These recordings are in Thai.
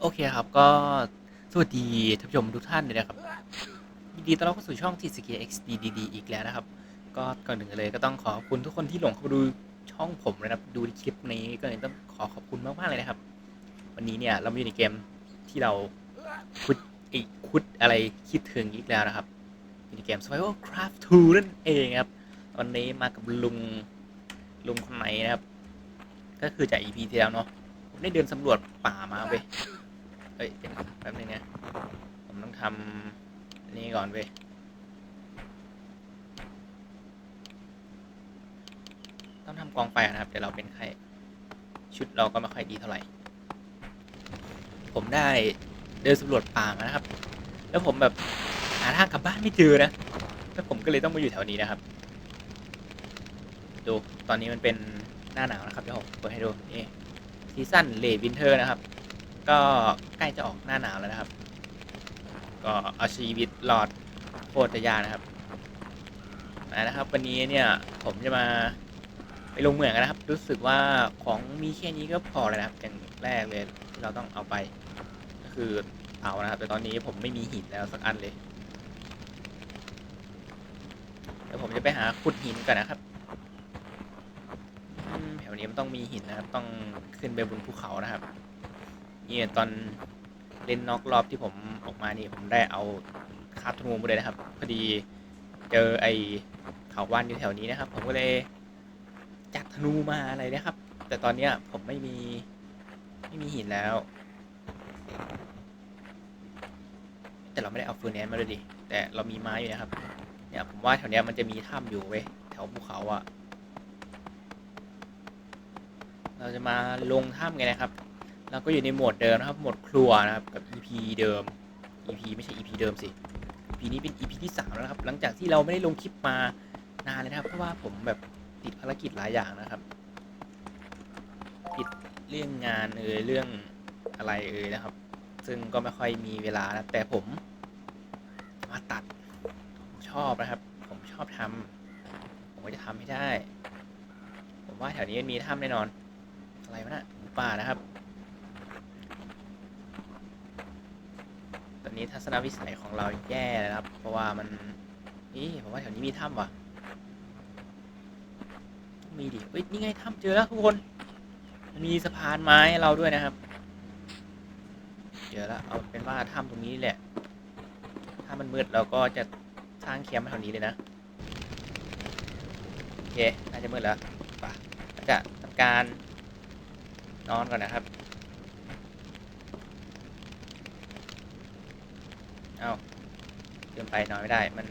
โอเคครับก็สวัสดีท่านผู้ชมทุกท่านเลยนะครับยินดีต้อนรับเข้าสู่ช่อง t c k XDDD อีกแล้วนะครับ ก็ก่อนหนึ่งเลยก็ต้องขอบคุณทุกคนที่หลงเข้ามาดูช่องผมนะครับดูคลิปนี้ก็เลยต้องขอขอบคุณมากๆเลยนะครับ วันนี้เนี่ยเรามาอยู่ในเกมที่เราคุดไอคุดอะไรคิดถึงอีกแล้วนะครับอยู่ในเกม Survival Craft 2 นั่นเองครับ วันนี้มากับลุงลุงคนไหนนะครับ ก็คือจาก EP ที่แล้วเนาะผมได้เดินสำรวจป่ามาเว้ยเอ้ยแป๊บนึงนะผมต้องทำนนี้ก่อนเว้ยต้องทำกองไฟนะครับเดี๋ยวเราเป็นใครชุดเราก็ไม่ค่อยดีเท่าไหร่ ผมได้เดินสำรวจป่ามานะครับ แล้วผมแบบหาทางกลับบ้านไม่เจอนะแล้วผมก็เลยต้องมาอยู่แถวนี้นะครับ ดูตอนนี้มันเป็น น้าหนาวนะครับเดี๋ยวผมเปิดให้ดูนี่ซีซั่นเลดวินเทอร์นะครับ ก็ใกล้จะออกหน้าหนาวแล้วนะครับ ก็เอาชีวิตรอดโคตรยานะครับมานะครับ วันนี้เนี่ยผมจะมาไปลงเหมืองกันนะครับ รู้สึกว่าของมีแค่นี้ก็พอเลยนะครับอย่างแรกเลยที่เราต้องเอาไป ก็คือเตานะครับ แต่ตอนนี้ผมไม่มีหินแล้วสักอันเลยเดี๋ยวผมจะไปหาขุดหินก่อนนะครับ นี้มันต้องมีหินนะครับ ต้องขึ้นไปบนภูเขานะครับนี่ตอนเล่นน็อกรอบที่ผมออกมานี่ผมได้เอาคาบธนูมาเลยนะครับ พอดีเจอไอเขาวันอยู่แถวนี้นะครับ ผมก็เลยจัดธนูมาอะไรนะครับ แต่ตอนเนี้ยผมไม่มีไม่มีหินแล้ว แต่เราไม่ได้เอาเฟอร์แนนซ์มาเลยดิแต่เรามีไม้อยู่นะครับ เนี่ยผมว่าแถวเนี้ยมันจะมีถ้ำอยู่เว้ยแถวภูเขาอะ เราจะมาลงถ้ำไงนะครับ เราก็อยู่ในโหมดเดิมนะครับโหมดครัวนะครับกับ EP เดิม EP ไม่ใช่ EP เดิมสิ EP นี้เป็น EP ที่3แล้วนะครับ หลังจากที่เราไม่ได้ลงคลิปมานานเลยนะครับ เพราะว่าผมแบบติดภารกิจหลายอย่างนะครับ ติดเรื่องงานเอ่ยเรื่องอะไรเอ่ยนะครับ ซึ่งก็ไม่ค่อยมีเวลานะแต่ผมมาตัดผมชอบนะครับ ผมชอบทำผมก็จะทำให้ได้ ผมว่าแถวนี้มันมีถ้ำแน่นอน อะไรวะนะหมูป่านะครับ ตอนนี้ทัศนวิสัยของเราแย่เลยนะครับ เพราะว่ามันนี่ผมว่าแถวนี้มีถ้ำว่ะ มีดิเฮ้ยนี่ไงถ้ำเจอแล้วทุกคนมีสะพานไม้เราด้วยนะครับ เจอแล้วเอาเป็นว่าถ้ำตรงนี้แหละ ถ้ามันมืดเราก็จะสร้างแคมป์แถวนี้เลยนะโอเคน่าจะมืดแล้วป่ะจะทำการ นอนก่อนนะครับ เอาเกินไปนอนไม่ได้ มัน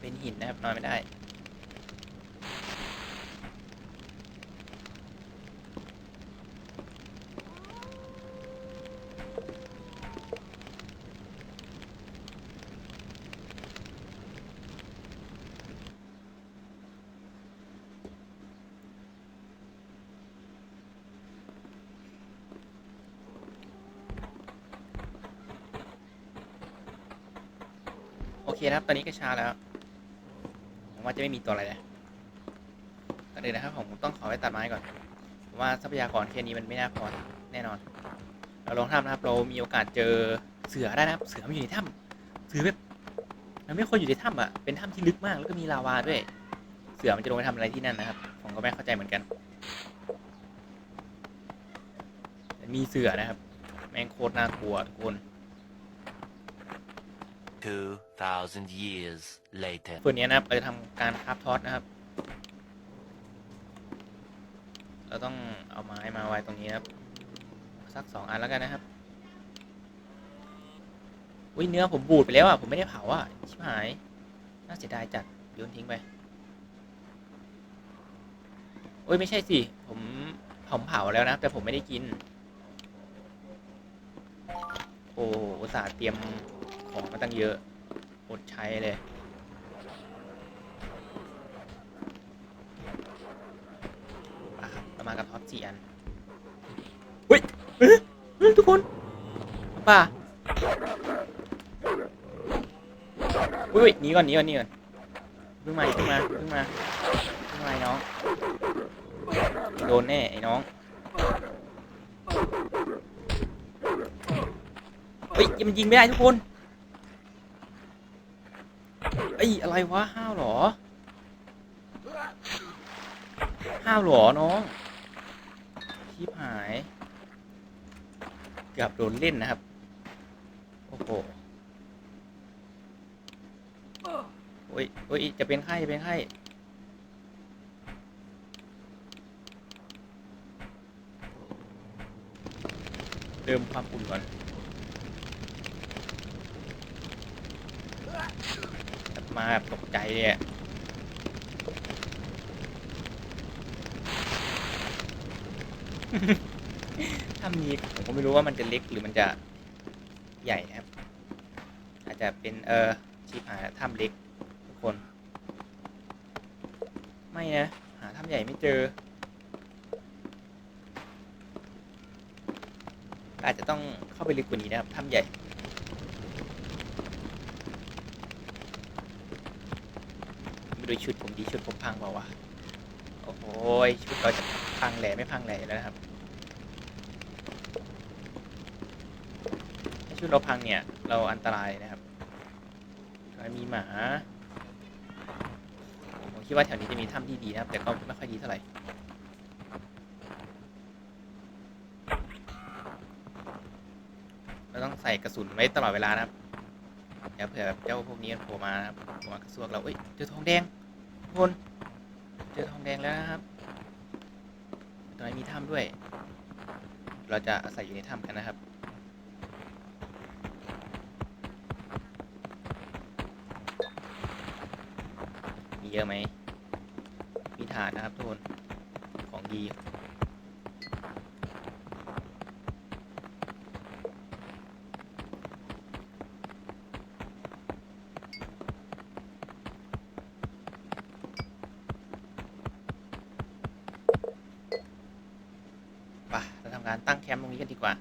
เป็นหินนะครับ นอนไม่ได้ นะครับ ตอนนี้ก็เช้าแล้วผมว่าจะไม่มีตัวอะไรเลยก่อนอื่นนะครับผมต้องขอไปตัดไม้ก่อนผมว่าทรัพยากรแค่นี้มันไม่น่าพอแน่นอน เราลองทำนะครับ เรามีโอกาสเจอเสือได้นะครับ เสือมันอยู่ในถ้ำเสือแบบมันไม่ควรอยู่ในถ้ำอะ เป็นถ้ำที่ลึกมากแล้วก็มีลาวาด้วย เสือมันจะลงไปทำอะไรที่นั่นนะครับ ผมก็ไม่เข้าใจเหมือนกัน มีเสือนะครับ แม่งโคตรน่ากลัวทุกคน 2,000 years later. ส่วนนี้นะครับเราจะทำการคราฟทอสนะครับ เราต้องเอาไม้มาไว้ตรงนี้ครับสักสองอันแล้วกันนะครับอุ้ยเนื้อผมบูดไปแล้วอะผมไม่ได้เผาอะชิบหาย น่าเสียดายจัดโยนทิ้งไปโอ้ยไม่ใช่สิผมผมเผาแล้วนะ แต่ผมไม่ได้กิน โอ้อุตส่าห์เตรียม ของมาตั้งเยอะอดใช้เลยมาครับเรามากับท็อปสี่อันเฮ้ยเฮ้ยเฮ้ยทุกคนป่าอุ้ยหนีก่อนหนีก่อนหนีก่อนเพิ่งมาเพิ่งมาเพิ่งมาเพิ่งมาไอ้น้อง โดนแน่ไอ้น้องเฮ้ยมันยิงไม่ได้ทุกคน เอ้ยอะไรวะห้าวหรอ ห้าวหรอน้องชิบหาย เกือบโดนเล่นนะครับ โอ้โหโอ้ยโอ้ยจะเป็นไข้จะเป็นไข้เติมความอุ่นก่อน มาแบบตกใจเลยอะถ้ามีผมก็ไม่รู้ว่ามันจะเล็กหรือมันจะใหญ่นะครับ อาจจะเป็นเออชีพหายถ้ำเล็กทุกคน ไม่นะ หาถ้ำใหญ่ไม่เจอ อาจจะต้องเข้าไปลึกกว่านี้นะครับถ้ำใหญ่ ไม่รู้ชุดผมดีชุดผมพังเปล่าวะโอ้โหยชุดเราจะพังแหล่ไม่พังแหล่แล้วนะครับถ้าชุดเราพังเนี่ย เราอันตรายนะครับมีหมาผมคิดว่าแถวนี้จะมีถ้ำที่ดีนะครับ แต่ก็ไม่ค่อยดีเท่าไหร่เราต้องใส่กระสุนไว้ตลอดเวลานะครับ เดี๋ยวเผื่อแบบเจ้าพวกนี้มันโผล่มาครับโผล่มากระซวกเราเอ้ยเจอทองแดงทุกคนเจอทองแดงแล้วนะครับตรงนี้มีถ้ำด้วย เราจะอาศัยอยู่ในถ้ำกันนะครับมีเยอะไหมมีฐานนะครับทุกคนของดี ไปเราทำการ ตั้งแคมป์ตรงนี้กันดีกว่า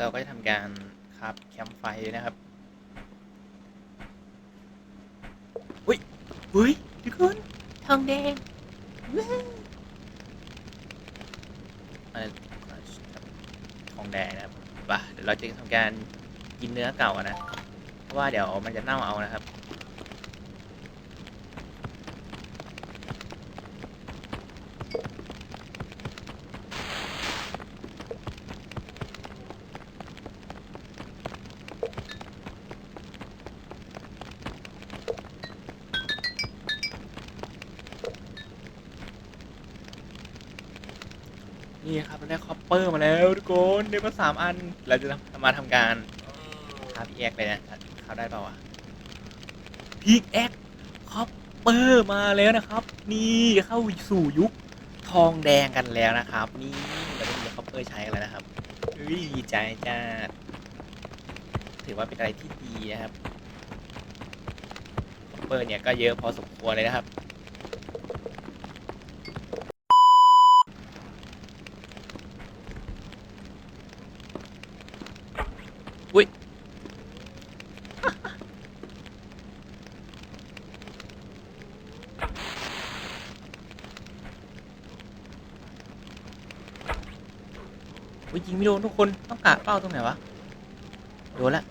เราก็จะทำการครับแคมป์ไฟนะครับอุ้ยอุ้ยทุกคนทองแดงว้าวอะไรทองแดงนะครับไป่ะเดี๋ยวเราจะทำการกินเนื้อเก่าอะนะ เพราะว่าเดี๋ยวมันจะเน่าเอานะครับ นี่ครับเราได้คอปเปอร์มาแล้วทุกคนได้มาสามอัน เราจะทำมาทำการหาพีแอกเลยนะเขาได้เปล่าวะพีแอกคอปเปอร์มาแล้วนะครับ นี่เข้าสู่ยุคทองแดงกันแล้วนะครับ นี่เราได้มีคอปเปอร์ใช้แล้วนะครับเฮ้ยดีใจจ้าถือว่าเป็นอะไรที่ดีนะครับคอปเปอร์เนี่ยก็เยอะพอสมควรเลยนะครับ ยยิงไม่โดนทุกคนต้องกะเป้าตรงไหนวะโดนละ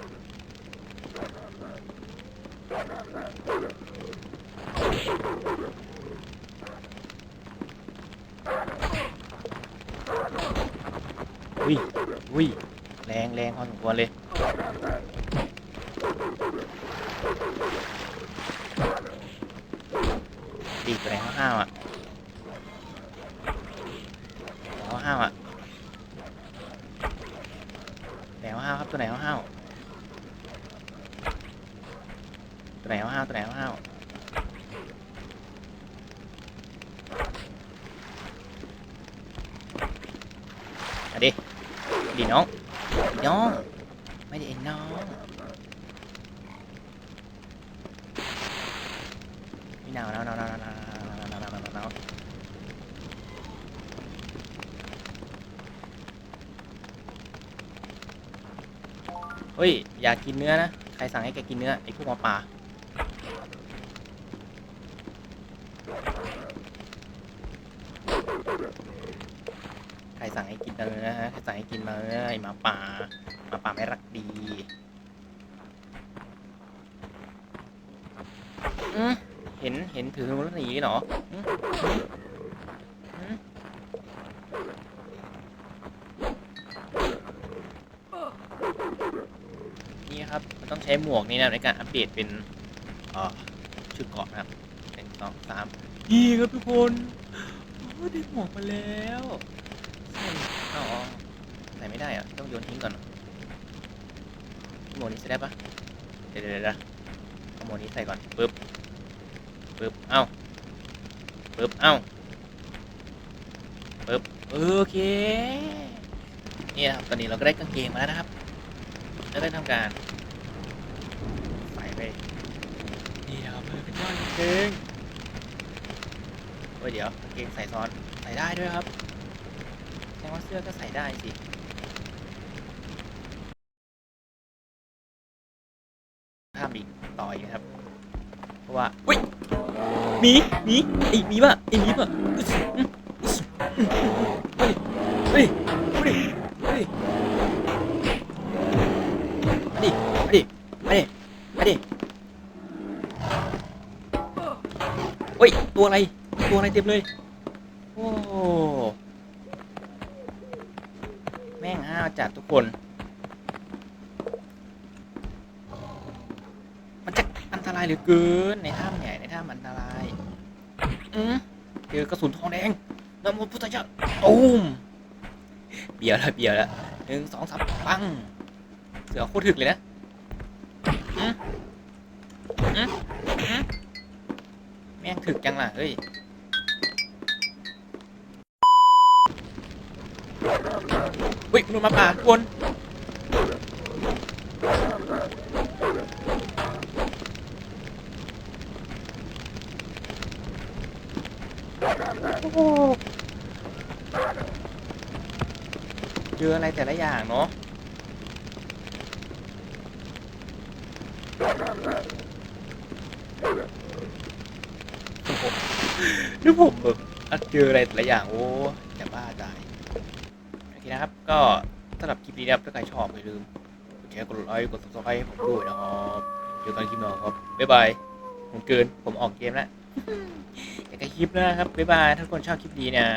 อุ้ยอุ้ยแรงแรงพอสมควรเลยดีกว่าไหนห้าวอะห้าวๆอะไหนห้าวๆครับตัวไหนห้าวๆตัวไหนห้าวๆตัวไหนห้าวๆ มาดิดีน้องน้อง ไม่ได้ไอ้น้อง มีหนาวหนาวหนาวหนาวหนาวหนาวหนาวหนาวหนาวหนาวเฮ้ย อยากกินเนื้อนะ ใครสั่งให้แกกินเนื้อ ไอ้พวกหมาป่า รสั่งให้กินเนื้อใครสั่งให้กินเนื้อไอหมาป่าหมาป่าไม่รักดีอืมเห็นเห็นถือรถหนีเหรอนี่ครับ มันต้องใช้หมวกนี่นะในการอัปเดตเป็นออชุดเกาะนะครับหนึ่งสองสามนี่ครับทุกคนได้หมวกมาแล้ว เอาเอใส่ไม่ได้อะต้องโยนทิ้งก่อนหมนี้ใส่ได้ปะเดี๋ยวเดี๋ยวเดี๋ยวเอาหมนี้ใส่ก่อนปึ๊บปึ๊บเอ้าปึ๊บเอ้าปึ๊บโอเคนี่นะครับตอนนี้เราก็ได้กางเกงมาแล้วนะครับแล้วได้ทำการใส่ไปนี่นะครับเพื่อเป็นว่ากางเกงโอ้ยเดี๋ยวกางเกงใส่ซ้อนใส่ได้ด้วยครับ ดงว่าเสื้อก็ใส่ได้สิ ข้ามอีกต่ออีกนะครับ เพราะว่าอุ้ยหมีหมีไอ้หมีป่ะไอ้หมีป่ะเฮ้ยเฮ้ยเฮ้ยเฮ้ยมาดิมาดิมาดิมาดิเฮ้ย ตัวอะไร ตัวอะไรเต็มเลย โอ้ แม่งห้าวจัดทุกคน มันจะอันตรายเหลือเกินในถ้ำเนี่ในถ้ำอันตรายอืมเจอกระสุนทองแดงน้ำมนพุทธเจ้าตูมเบียวแล้วเบียวแล้วหนึ่งสองสามปัง เสือโคตรถึกเลยนะอืมอืมอืมแม่งถึกจังล่ะ เฮ้ย เฮ้ยมันมาป่าทุกคนเจออะไรแต่ละอย่างเนาะนี่ผมแบบอะเจออะไรแต่ละอย่างโอ้จะบ้าตาย โอเคนะครับ ก็สำหรับคลิปนี้นะครับถ้าใครชอบอย่าลืมกดแชร์กดไลค์กด subscribe ให้ผมด้วยนะครับเจอกันคลิปหน้าครับบ๊ายบายผมเกินผมออกเกมแล้วแต่ก็คลิปหนะครับบ๊ายบายถ้าคนชอบคลิปนี้นะ